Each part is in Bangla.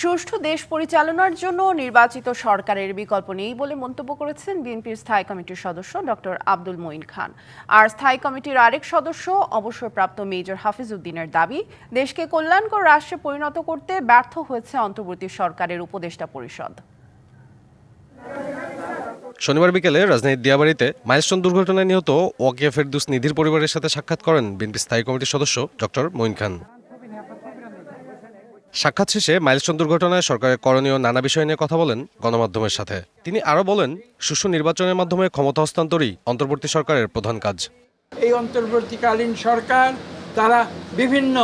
সুষ্ঠু দেশ পরিচালনার জন্য নির্বাচিত সরকারের বিকল্প নেই বলে মন্তব্য করেছেন বিএনপির স্থায়ী কমিটির সদস্য ডক্টর আব্দুল মঈন খান। আর স্থায়ী কমিটির আরেক সদস্য, অবসরপ্রাপ্ত মেজর হাফিজউদ্দিনের দাবি, দেশকে কল্যাণকর রাষ্ট্রে পরিণত করতে ব্যর্থ হয়েছে অন্তর্বর্তী সরকারের উপদেষ্টা পরিষদ। শনিবার বিকেলে রাজধানীর দিয়াবাড়িতে মাইলস্টোন দুর্ঘটনায় নিহত ওয়াকিয়া ফেরদুস নিধির পরিবারের সাথে সাক্ষাৎ করেন বিএনপি স্থায়ী কমিটির সদস্য ডক্টর মঈন খান। সাক্ষাৎ শেষে মাইলস্টোন দুর্ঘটনায় সরকারের করণীয় নানা বিষয় নিয়ে কথা বলেন গণমাধ্যমের সাথে। তিনি আরও বলেন, সুষ্ঠু নির্বাচনের মাধ্যমে ক্ষমতা হস্তান্তরই অন্তর্বর্তী সরকারের প্রধান কাজ। এই অন্তর্বর্তীকালীন সরকার, তারা বিভিন্ন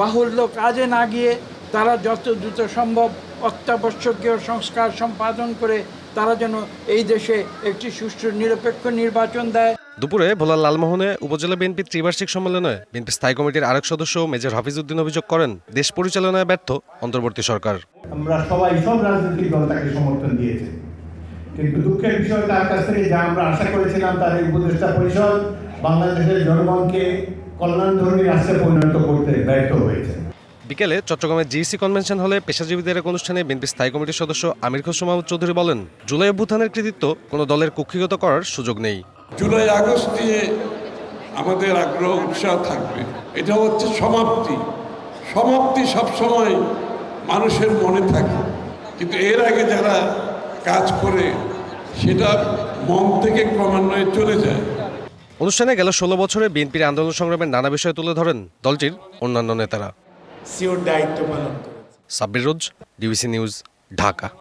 বাহুল্য কাজে না গিয়ে তারা যত দ্রুত সম্ভব অত্যাবশ্যকীয় সংস্কার সম্পাদন করে তারা যেন এই দেশে একটি সুষ্ঠু নিরপেক্ষ নির্বাচন দেয়। দুপুরে ভোলার লালমোহনে উপজেলা বিএনপির ত্রিবার্ষিক সম্মেলনে বিএনপি স্থায়ী কমিটির আরেক সদস্য মেজর হাফিজউদ্দিন অভিযোগ করেন দেশ পরিচালনায় ব্যর্থ অন্তর্বর্তী সরকার। আমরা সবাই সব রাজনৈতিক দল তাকে সমর্থন দিয়েছে। কিন্তু দুঃখের বিষয় তার কাছ থেকে যা আমরা আশা করেছিলাম তার এই উপদেষ্টা পরিষদ বাংলাদেশের জনগণকে কল্যাণধর্মী রাষ্ট্রে পরিণত করতে ব্যর্থ হয়েছে। বিকেলে চট্টগ্রামের জিইসি কনভেনশন হলে পেশাজীবীদের এক অনুষ্ঠানে বিএনপি স্থায়ী কমিটির সদস্য আমির মাহমুদ চৌধুরী বলেন জুলাই অভ্যুত্থানের কৃতিত্ব কোনো দলের কুক্ষিগত করার সুযোগ নেই। জুলাই আগস্ট দিয়ে আমাদের আগ্রহ উৎসাহ থাকবে। এটা হচ্ছে সমাপ্তি। সমাপ্তি সবসময় মানুষের মনে থাকে। কিন্তু এর আগে যারা কাজ করে সেটা মন থেকে ক্রমান্বয়ে চলে যায়। অনুষ্ঠানে গেল ষোলো বছরে বিএনপির আন্দোলন সংগ্রামের নানা বিষয় তুলে ধরেন দলটির অন্যান্য নেতারা। সিওর দায়িত্ব পালন সাব্বির রোজ ডিবিসি নিউজ ঢাকা।